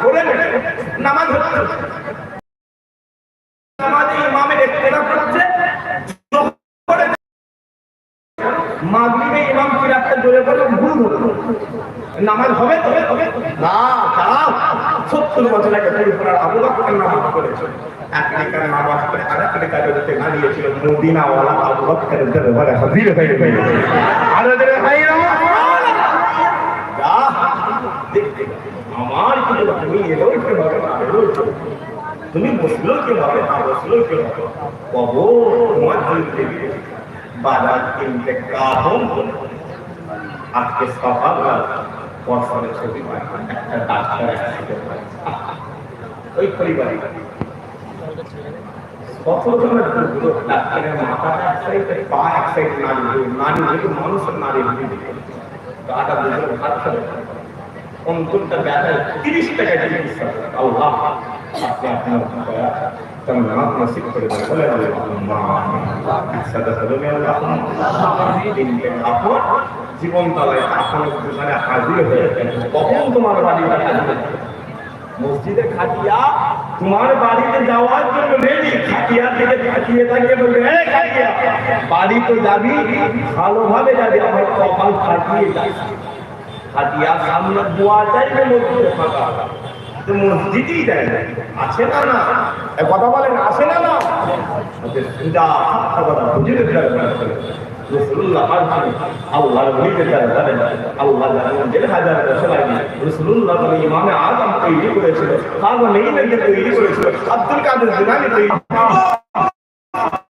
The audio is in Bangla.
ধরে নামাজ নামাজে হবে না সত্তর বছর আগে আবু নামাজ করেছে এক রেখার নামাজ করে আরেক রেখার উঠে দাঁড়িয়েছিল। মদিনাওয়ালা আবু দরবারে হাজির হয়ে গেল। আর ওদের ভাই যা দেখতে আমার কিন্তু তুমি এলো কি হবে না এলো কি হবে? তুমি বসলো কি হবে না বসলো কি হবে কবো তোমার দিল বাজার কিনতে কাহন আজকে সকালবেলা বর্ষণের ছবি পাই একটা ডাক্তার accident হয়। ওই পরিবারে কত জনের দুর্যোগ ডাক্তারের মাথাটা এক সাইডে পা এক সাইডে নাড়ি হয়ে নাড়ি হয়ে মানুষের নাড়ি হয়ে গাটা দুজন হাত ফেলে তিরিশ টাকা করে জীবন হাজির হয়ে কখন তোমার মসজিদে খাটিয়া, তোমার বাড়িতে যাওয়ার জন্য রেডি খাটিয়া থেকে খাটিয়ে থাকিয়ে বলবে "এ খাটিয়া, বাড়ি তো যাবি, ভালোভাবে যাবি, আমার কপাল খাটিয়ে যাবি। খাটিয়া সামনে দোয়া চাইবে মসজিদই দেয় না। আছে না না? কথা বলেন, আছে না না? ওদের কথা করে রসুল্লাহ ওলিদের আল্লাহ দেড় হাজার বছর আগে রসুল্লাহ বলে ইমামে আদম তৈরি করেছিল কারণ আব্দুল কাদের জিলানি তৈরি